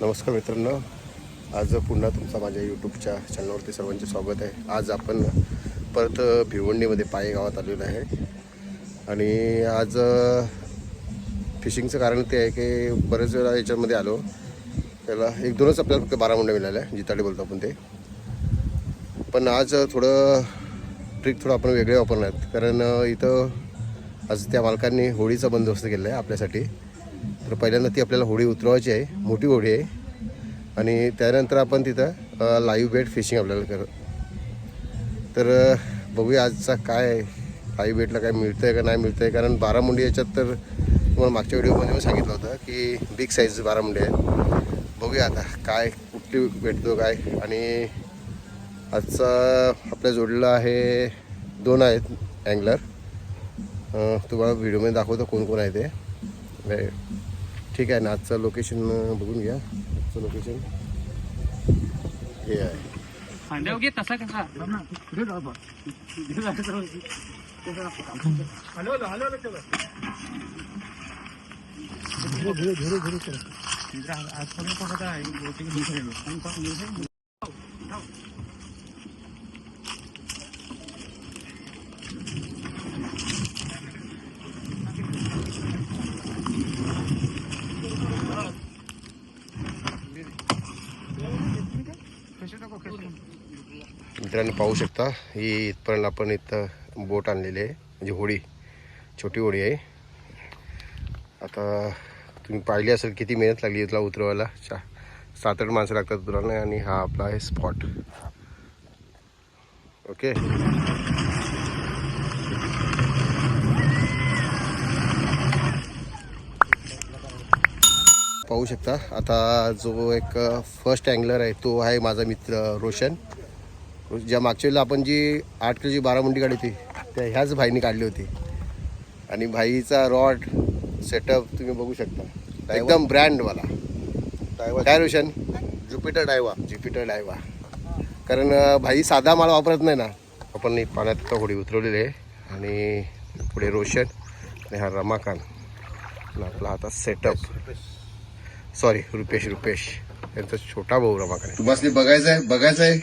नमस्कार मित्रांनो. आज पुन्हा तुमचा माझ्या यूट्यूबच्या चॅनलवरती सर्वांचे स्वागत आहे. आज आपण परत भिवंडीमध्ये पाये गावात आलेलो आहे. आणि आज फिशिंगचं कारण ते आहे की बरेच वेळा याच्यामध्ये आलो. त्याला एक दोनच आपल्याला फक्त बारा मुंड्या मिळाल्या जिताडे बोलतो आपण ते. पण आज थोडं ट्रिक थोडं आपण वेगळे वापरणार आहेत. कारण इथं आज त्या मालकांनी होळीचा बंदोबस्त केला आहे आपल्यासाठी. तर पहिल्यांदा ती आपल्याला होडी उतरवायची आहे. मोठी होडी आहे. आणि त्यानंतर आपण तिथं लाईव्ह बेट फिशिंग आपल्याला कर तर बघूया आजचा काय लाईव्ह बेटला काय मिळतं आहे का नाही मिळतं आहे कारण बारामुंडी याच्यात तर तुम्हाला मागच्या व्हिडिओमध्ये मी सांगितलं होतं की बिग साईज बारामुंडी आहे बघूया आता काय कुठली भेटतो काय? आणि आजचा आपल्या जोडलेला आहे दोन आहेत अँगलर तुम्हाला व्हिडिओमध्ये दाखवतो कोण कोण आहे ते. नाही, ठीक आहे ना आजचं लोकेशन बघून घ्या. आजचं लोकेशन हे आहे. फांद्या घे तसा कसा? मित्रांनो पाहू शकता ही इथपर्यंत आपण इथं बोट आणलेली आहे. म्हणजे होडी छोटी होडी आहे. आता तुम्ही पाहिली असेल किती मेहनत लागली इथला उतरवायला. चा सात आठ माणसं लागतात उतरवायला आणि हा आपला आहे स्पॉट ओके पाहू शकता. आता जो एक फर्स्ट अँगलर आहे तो आहे माझा मित्र रोशन. ज्या मागच्या वेळेला आपण जी आठ किलोची बारामुंडी काढली होती त्या ह्याच भाईने काढली होती. आणि भाईचा रॉड सेटअप तुम्ही बघू शकता. एकदम ब्रँड मला काय रोशन? ज्युपिटर डायवा ज्युपिटर डायवा कारण भाई साधा माल वापरत नाही ना. आपण पाण्यात होडी उतरवलेली आहे. आणि पुढे रोशन आणि हा रमाकांत. आपला आता सेटअप सॉरी रुपेश रुपेश यांचा छोटा भाऊ रमाकडे तुम्हाला बघायचं आहे बघायचं आहे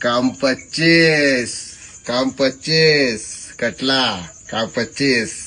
काम पच्चीस काम पच्चीस. कटला काम पच्चीस.